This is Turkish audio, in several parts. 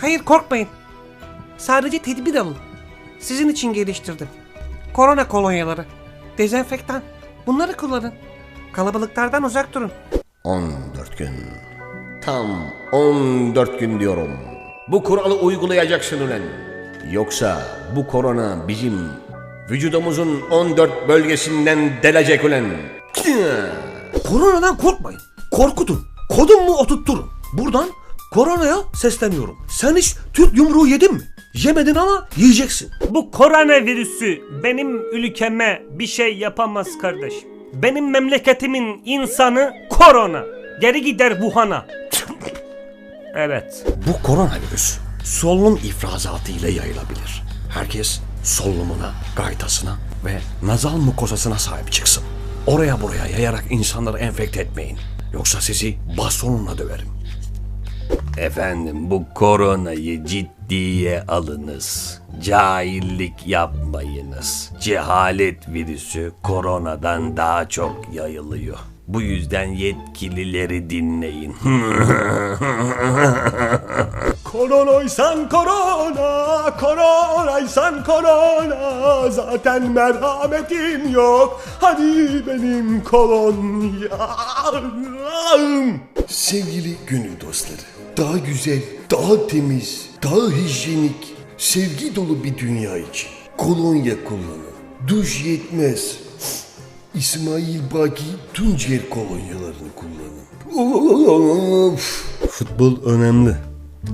Hayır korkmayın. Sadece tedbir alın. Sizin için geliştirdim. Korona kolonyaları, dezenfektan. Bunları kullanın. Kalabalıklardan uzak durun. 14 gün. Tam 14 gün diyorum. Bu kuralı uygulayacaksın ulan. Yoksa bu korona bizim vücudumuzun 14 bölgesinden delecek ulan. Koronadan korkmayın. Korkutun. Kodum mu oturtturun. Buradan koronaya sesleniyorum. Sen hiç Türk yumruğu yedin mi? Yemedin ama yiyeceksin. Bu koronavirüsü benim ülkeme bir şey yapamaz kardeşim. Benim memleketimin insanı korona. Geri gider Wuhan'a. evet. Bu koronavirüs solunum ifrazatı ile yayılabilir. Herkes solunumuna, gaytasına ve nazal mukosasına sahip çıksın. Oraya buraya yayarak insanları enfekte etmeyin. Yoksa sizi bastonla döverim. Efendim bu koronayı ciddiye alınız. Cahillik yapmayınız. Cehalet virüsü koronadan daha çok yayılıyor. Bu yüzden yetkilileri dinleyin. Koronaysan korona, koronaysan korona Zaten merhametin yok Hadi benim kolonyam Sevgili gönül dostları, daha güzel, daha temiz, daha hijyenik, sevgi dolu bir dünya için kolonya kullanın. Duş yetmez. İsmail Baki Tuncer kolonyalarını kullanın. Of. Futbol önemli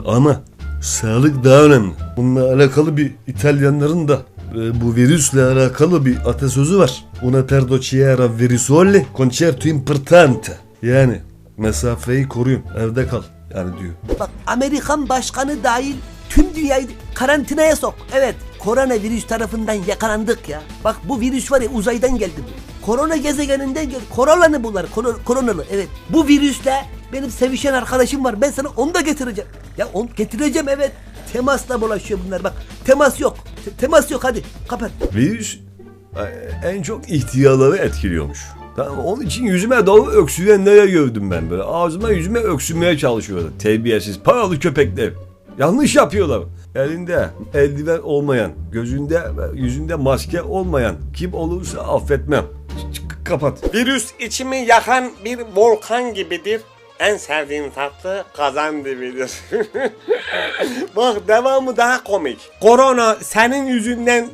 ama sağlık daha önemli. Bununla alakalı bir İtalyanların da e, bu virüsle alakalı bir atasözü var. Una perdo ciera virusole concerto importante. Yani mesafeyi koruyun, evde kal. Yani diyor. Bak Amerikan başkanı dahil tüm dünyayı karantinaya sok. Evet koronavirüs tarafından yakalandık ya. Bak bu virüs var ya uzaydan geldi bu. Korona gezegeninden geldi. Koronalı bunlar. Koro- koronalı evet. Bu virüsle benim sevişen arkadaşım var. Ben sana onu da getireceğim. Ya onu getireceğim evet. Temasla bulaşıyor bunlar bak. Temas yok. Te- temas yok hadi kapat. Virüs en çok ihtiyarları etkiliyormuş. Tamam, onun için yüzüme doğru öksürenlere gördüm ben böyle. Ağzıma yüzüme öksürmeye çalışıyorlar. Terbiyesiz paralı köpekler. Yanlış yapıyorlar. Elinde eldiven olmayan, gözünde yüzünde maske olmayan kim olursa affetmem. Ç- ç- kapat. Virüs içimi yakan bir volkan gibidir. En sevdiğim tatlı kazan dibidir. Bak devamı daha komik. Korona senin yüzünden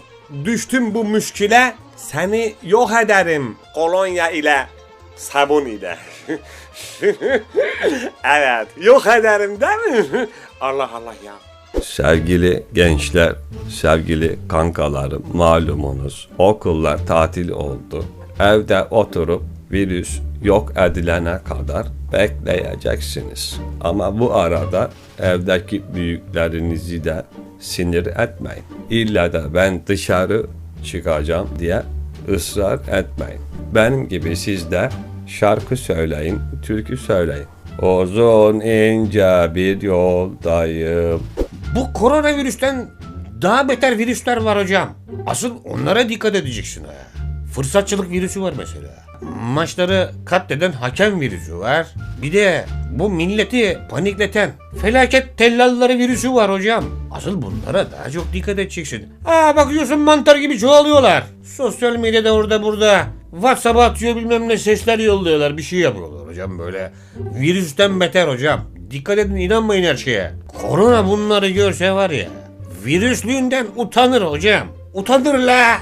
düştüm bu müşküle. Seni yok ederim kolonya ile sabun ile. evet yok ederim değil mi? Allah Allah ya. Sevgili gençler, sevgili kankalarım malumunuz okullar tatil oldu. Evde oturup virüs yok edilene kadar bekleyeceksiniz. Ama bu arada evdeki büyüklerinizi de sinir etmeyin. İlla da ben dışarı çıkacağım diye ısrar etmeyin. Benim gibi siz de şarkı söyleyin, türkü söyleyin. Uzun ince bir yoldayım. Bu koronavirüsten daha beter virüsler var hocam. Asıl onlara dikkat edeceksin ha. Fırsatçılık virüsü var mesela. Maçları katleden hakem virüsü var. Bir de bu milleti panikleten felaket tellalları virüsü var hocam. Asıl bunlara daha çok dikkat edeceksin. Aa bakıyorsun mantar gibi çoğalıyorlar. Sosyal medyada orada burada. WhatsApp'a atıyor bilmem ne sesler yolluyorlar. Bir şey yapıyorlar hocam böyle. Virüsten beter hocam. Dikkat edin inanmayın her şeye. Korona bunları görse var ya. Virüslüğünden utanır hocam. Utanır la.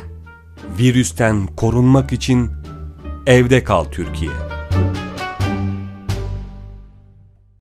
Virüsten korunmak için evde kal Türkiye.